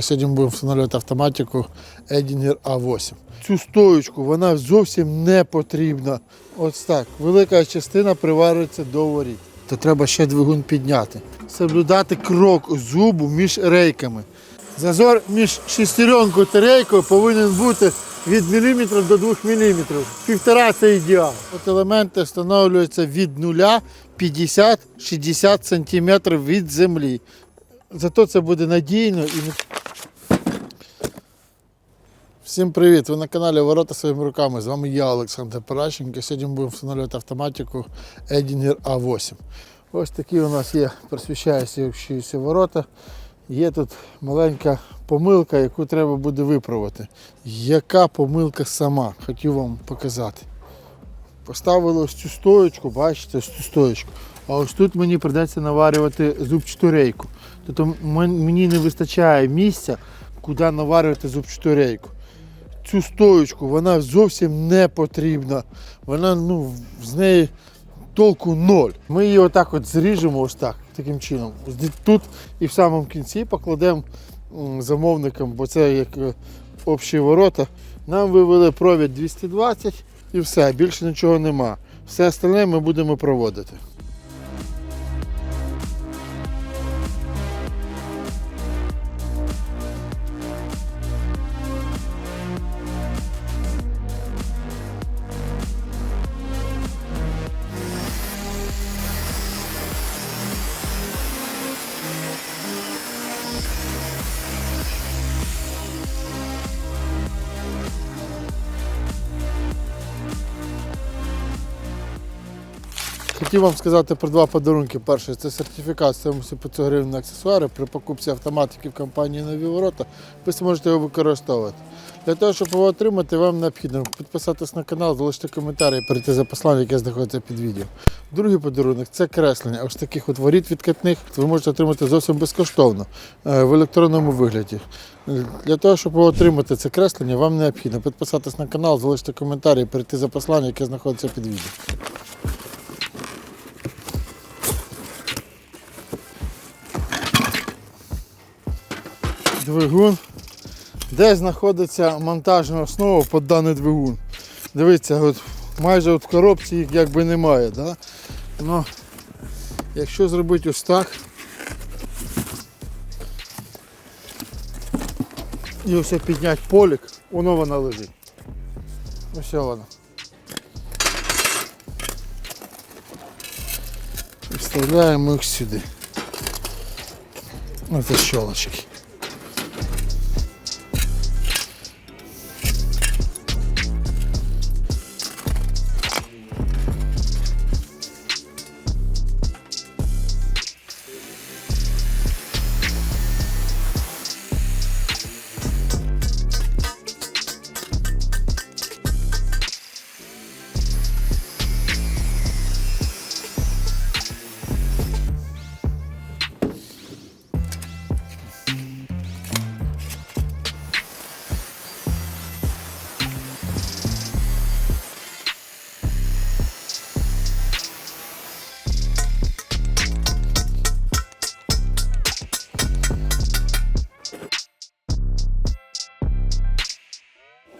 Сьогодні будемо встановлювати автоматику Edinger A8. Цю стоючку вона зовсім не потрібна. Ось так. Велика частина приварюється до воріт. То треба ще двигун підняти. Соблюдати крок зубу між рейками. Зазор між шестеренкою та рейкою повинен бути від міліметрів до 2 міліметрів. Півтора це ідеал. От елементи встановлюються від 0 50-60 см від землі. Зато це буде надійно і Всім привіт! Ви на каналі Ворота своїми руками. З вами я, Олександр Паращенко. Сьогодні ми будемо встановлювати автоматику Edinger A8. Ось такі у нас є просвіщаючі ворота. Є тут маленька помилка, яку треба буде виправити. Яка помилка сама? Хотів вам показати. Поставили ось цю стоечку, бачите, ось цю стоечку. А ось тут мені прийдеться наварювати зубчату рейку. Тобто мені не вистачає місця, куди наварювати зубчату рейку цю стоечку вона зовсім не потрібна. Вона ну, з неї толку ноль. Ми її отак от зріжемо ось так, таким чином. Тут і в самому кінці покладемо замовникам, бо це як е, общі ворота. Нам вивели провід 220 і все, більше нічого нема. Все остальне ми будемо проводити. Хотів вам сказати про два подарунки. Перший це сертифікат стоїмості 500 гривень на аксесуари. При покупці автоматики в компанії Нові Ворота ви зможете його використовувати. Для того, щоб його отримати, вам необхідно підписатись на канал, залишити коментар і перейти за посланням, яке знаходиться під відео. Другий подарунок це креслення. Ось таких от воріт відкатних ви можете отримати зовсім безкоштовно е, в електронному вигляді. Для того, щоб отримати це креслення, вам необхідно підписатись на канал, залишити коментар і перейти за посланням, яке знаходиться під відео. Двигун, де знаходиться монтажна основа під даний двигун. Дивіться, от майже от в коробці їх якби немає. Да? Ну, якщо зробити ось так і ось підняти полік, воно вона лежить. Ось вона. І вставляємо їх сюди. Це щелочки.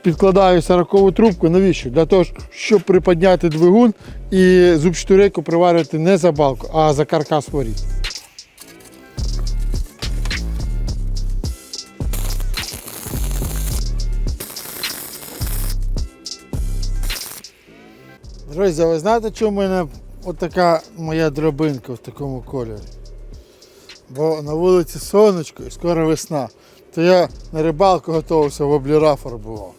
Підкладаю сорокову трубку. Навіщо? Для того, щоб приподняти двигун і зубчату рейку приварювати не за балку, а за каркас воріт. Друзі, ви знаєте, чому в мене отака моя дробинка в такому кольорі? Бо на вулиці сонечко і скоро весна. То я на рибалку готувався в обліра фарбував.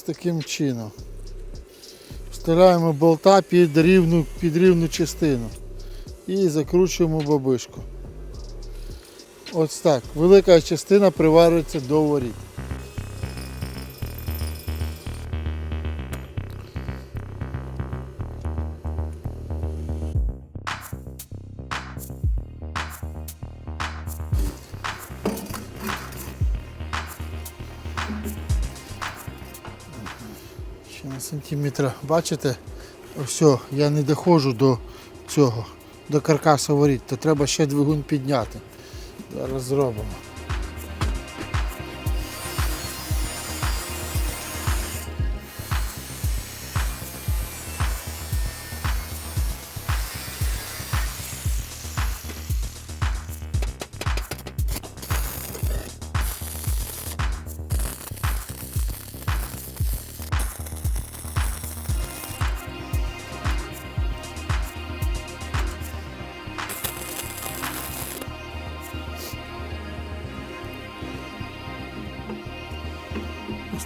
Ось таким чином. Вставляємо болта під рівну, під рівну частину і закручуємо бабишку. Ось так. Велика частина приварюється до воріт. Сантиметра. Бачите? Все, я не доходжу до цього, до каркаса воріт, то треба ще двигун підняти. Зараз зробимо.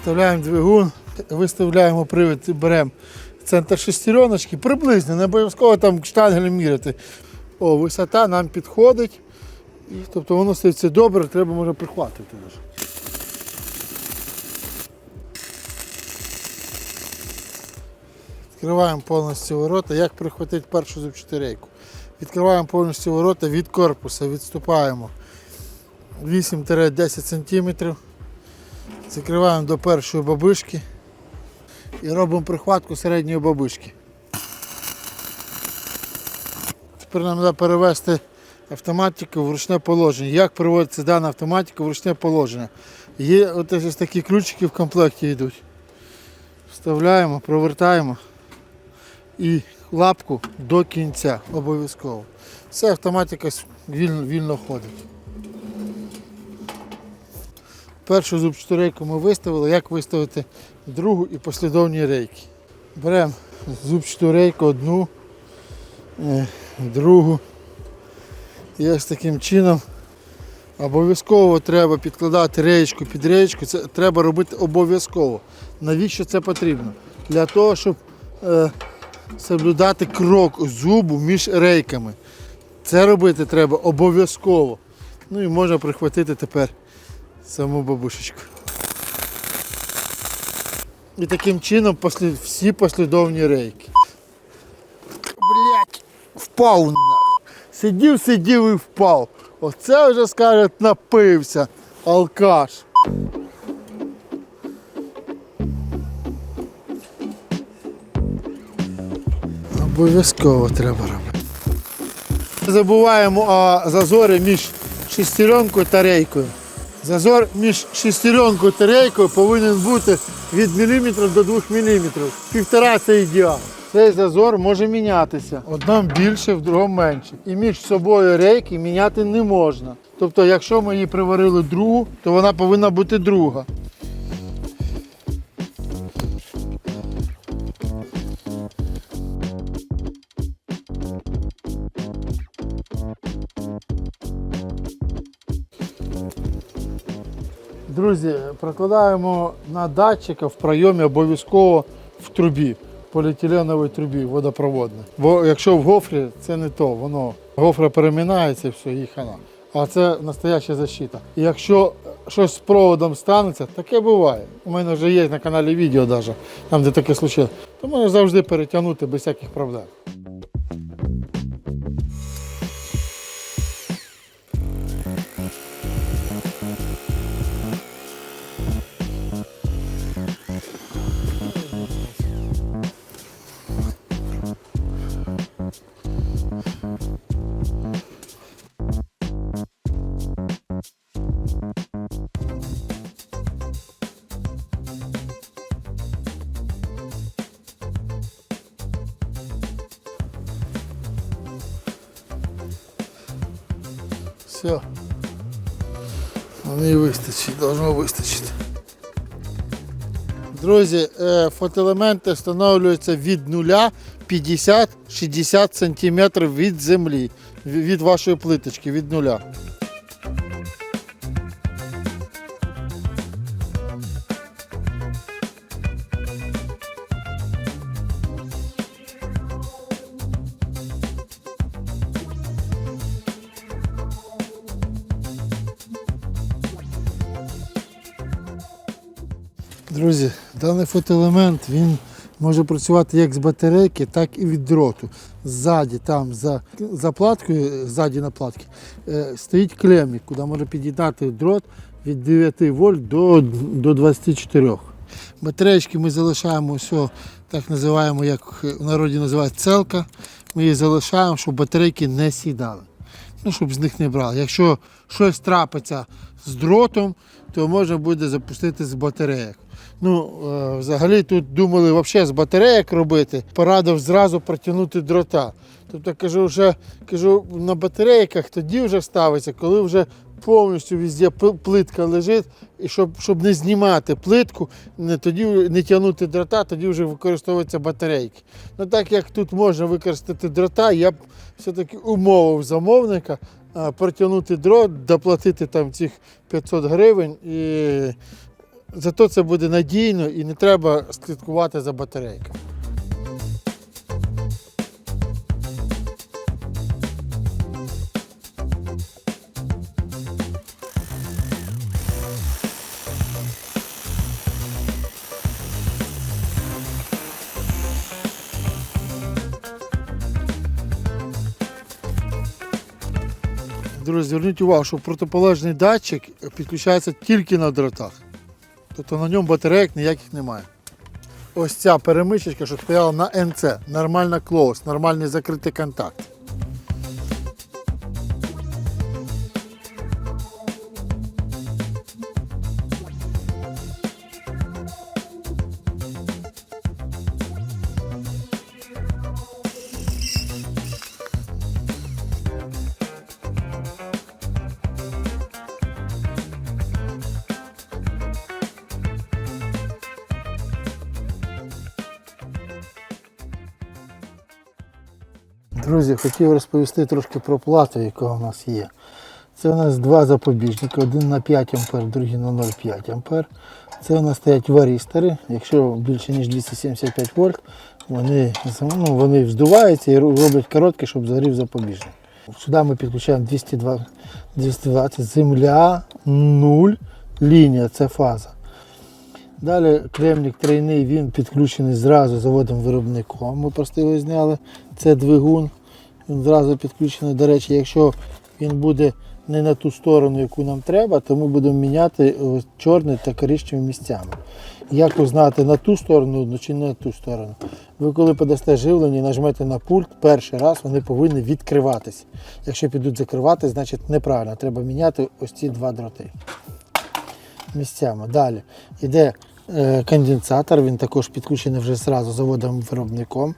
Вставляємо двигун, виставляємо привід, беремо центр шестереночки, приблизно, не обов'язково там штангелем міряти. О, висота нам підходить. І, тобто воно стоїть все добре, треба може прихватити. Відкриваємо повністю ворота. Як прихватити першу зубчатирейку? Відкриваємо повністю ворота від корпуса, відступаємо 8-10 см. Закриваємо до першої бабишки і робимо прихватку середньої бабишки. Тепер нам треба перевести автоматику в ручне положення. Як переводиться дана автоматика в ручне положення? Є ось такі ключики в комплекті йдуть. Вставляємо, провертаємо і лапку до кінця обов'язково. Все автоматика вільно, вільно ходить. Першу зубчату рейку ми виставили, як виставити другу і послідовні рейки. Беремо зубчату рейку одну, е, другу. І ось таким чином обов'язково треба підкладати реєчку під реєчку. Це треба робити обов'язково. Навіщо це потрібно? Для того, щоб е, соблюдати крок зубу між рейками. Це робити треба обов'язково. Ну і можна прихватити тепер саму бабушечку. І таким чином послід... всі послідовні рейки. Блять, впав нахуй. Сидів, сидів і впав. Оце вже скажуть напився. Алкаш. Обов'язково треба робити. Забуваємо о зазорі між шестеренкою та рейкою. Зазор між шестеренкою та рейкою повинен бути від міліметра до 2 міліметрів. Півтора це ідеал. Цей зазор може мінятися. Одному більше, в другому менше. І між собою рейки міняти не можна. Тобто, якщо ми її приварили другу, то вона повинна бути друга. Друзі, прокладаємо на датчика в прийомі обов'язково в трубі, поліетиленовій трубі водопроводній. Бо якщо в гофрі, це не то, воно гофра перемінається і все, хана. А це настояща защита. І якщо щось з проводом станеться, таке буває. У мене вже є на каналі відео, даже, там де таке случилось, то можна завжди перетягнути без всяких проблем. І вистачить, должно вистачити. Друзі, е, фотоелементи встановлюються від 0 50-60 см від землі, від вашої плиточки, від нуля. Даний фотоелемент він може працювати як з батарейки, так і від дроту. Ззаді, там за заплаткою, ззаді наплатки, е, стоїть клемник, куди може під'єднати дрот від 9 вольт до, до 24. Батареєчки ми залишаємо все, так називаємо, як в народі називають целка. Ми її залишаємо, щоб батарейки не сідали. Ну, щоб з них не брали. Якщо щось трапиться з дротом, то можна буде запустити з батарейок. Ну, е, взагалі тут думали взагалі з батарейок робити, порадив зразу протягнути дрота. Тобто, кажу, вже кажу, на батарейках тоді вже ставиться, коли вже повністю везде плитка лежить, і щоб, щоб не знімати плитку, не, тоді не тягнути дрота, тоді вже використовуються батарейки. Ну так як тут можна використати дрота, я б все-таки умовив замовника протягнути дрот, доплатити там цих 500 гривень. І зато це буде надійно і не треба слідкувати за батарейками. Друзі, зверніть увагу, що протиполежний датчик підключається тільки на дротах. Тобто на ньому батарейок ніяких немає. Ось ця перемичечка, що стояла на НЦ, нормальна клоус, нормальний закритий контакт. Друзі, хотів розповісти трошки про плату, яка у нас є. Це у нас два запобіжники, один на 5 А, другий на 0,5 А. Це у нас стоять варістори. Якщо більше ніж 275 вольт, вони, ну, вони вздуваються і роблять коротке, щоб загорів запобіжник. Сюди ми підключаємо 202 220 земля, 0, лінія, це фаза. Далі кремник тройний, він підключений зразу заводом виробником. Ми просто його зняли. Це двигун. Він зразу підключений. До речі, якщо він буде не на ту сторону, яку нам треба, то ми будемо міняти чорний та коричневі місцями. Як узнати на ту сторону ну, чи не на ту сторону? Ви коли подасте живлення нажмете на пульт, перший раз вони повинні відкриватися. Якщо підуть закривати, значить неправильно. Треба міняти ось ці два дроти місцями. Далі йде е, конденсатор, він також підключений вже зразу заводом виробником.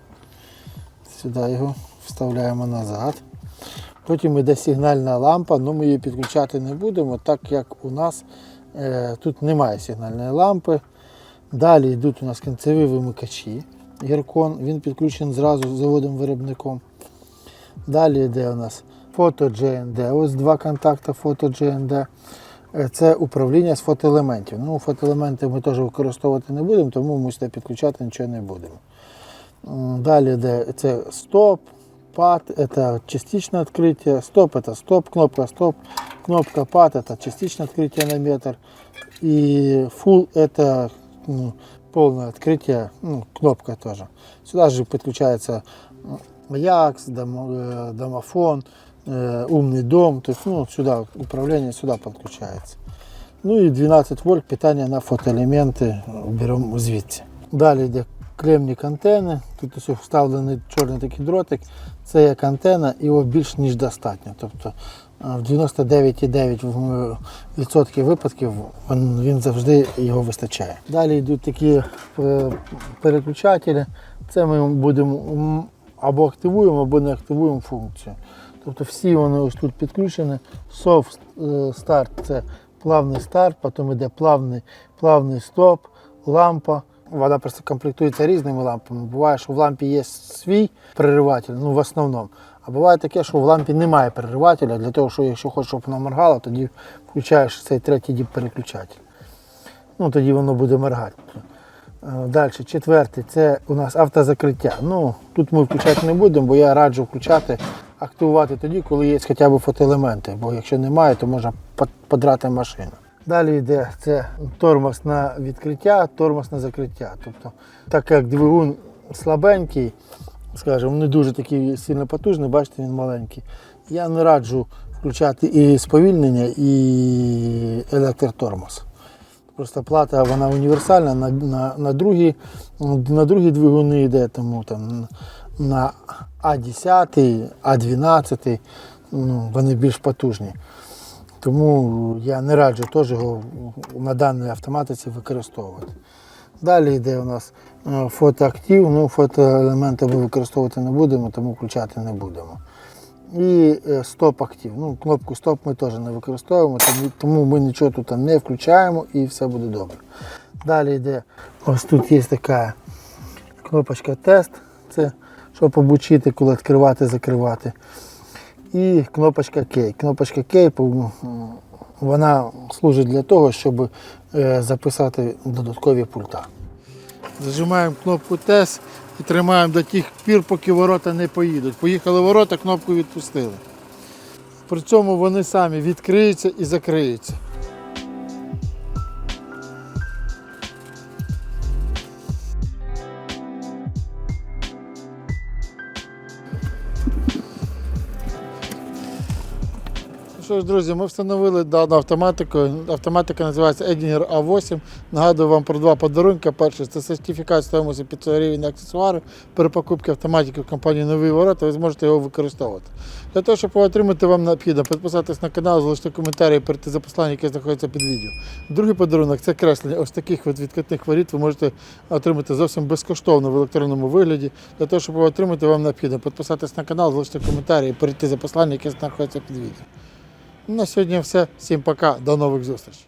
Сюди його вставляємо назад. Потім йде сигнальна лампа, але ми її підключати не будемо, так як у нас е, тут немає сигнальної лампи. Далі йдуть у нас кінцеві вимикачі. Гіркон, він підключений зразу заводом виробником. Далі йде у нас фото GND. Ось два контакти фото GND. Е, Це управління з фотоелементів. Ну, фотоелементи ми теж використовувати не будемо, тому ми сюди підключати нічого не будемо. М, Далі йде це стоп, пад, це частичне відкриття, стоп це стоп, кнопка стоп, кнопка пад це частичне відкриття на метр. І full це ну, повне відкриття, ну, кнопка теж. Сюди ж підключається Аякс, домо- е, домофон, е, умний дом, тобто, ну, сюди управління сюди підключається. Ну і 12 вольт питання на фотоелементи беремо звідси. Далі йде кремник антени. Тут ось вставлений чорний такий дротик. Це як антена, його більш ніж достатньо. Тобто е, в 99,9% випадків він, він завжди його вистачає. Далі йдуть такі е, переключателі. Це ми будемо або активуємо, або не активуємо функцію. Тобто всі вони ось тут підключені. Soft е, старт це плавний старт, потім йде плавний, плавний стоп, лампа. Вона просто комплектується різними лампами. Буває, що в лампі є свій перериватель, ну в основному. А буває таке, що в лампі немає переривателя, для того, що якщо хочеш, щоб вона моргала, тоді включаєш цей третій діп переключатель. Ну, тоді воно буде моргати. Далі, четвертий, це у нас автозакриття. Ну, тут ми включати не будемо, бо я раджу включати, активувати тоді, коли є хоча б фотоелементи, бо якщо немає, то можна подрати машину. Далі йде це тормоз на відкриття, тормоз на закриття. Тобто, так як двигун слабенький, скажімо, не дуже такий сильно потужний, бачите, він маленький. Я не раджу включати і сповільнення, і електротормоз. Просто плата вона універсальна, на, на, на, другі, на другі двигуни йде, тому там на А10, А12, ну, вони більш потужні. Тому я не раджу теж його на даній автоматиці використовувати. Далі йде у нас е, фотоактив, ну фотоелементи ми використовувати не будемо, тому включати не будемо. І е, стоп-актив. Ну, кнопку стоп ми теж не використовуємо, тому, ми нічого тут не включаємо і все буде добре. Далі йде, ось тут є така кнопочка тест, це щоб обучити, коли відкривати, закривати. І кнопочка Кей. Кнопочка Кей вона служить для того, щоб е, записати додаткові пульта. Зажимаємо кнопку TES і тримаємо до тих пір, поки ворота не поїдуть. Поїхали ворота, кнопку відпустили. При цьому вони самі відкриються і закриються. Ну Що ж, друзі, ми встановили дану автоматику. Автоматика називається Edinger A8. Нагадую вам про два подарунки. Перший це сертифікат стоїмості 500 гривень на аксесуари. При покупці автоматики в компанії Нові ворота ви зможете його використовувати. Для того, щоб його отримати, вам необхідно підписатись на канал, залишити коментарі і перейти за посланням, яке знаходиться під відео. Другий подарунок це креслення ось таких от відкатних воріт ви можете отримати зовсім безкоштовно в електронному вигляді. Для того, щоб його отримати, вам необхідно підписатись на канал, залишити коментарі перейти за посланням, яке знаходиться під відео. На сьогодні все. Всім пока, до нових зустрічей.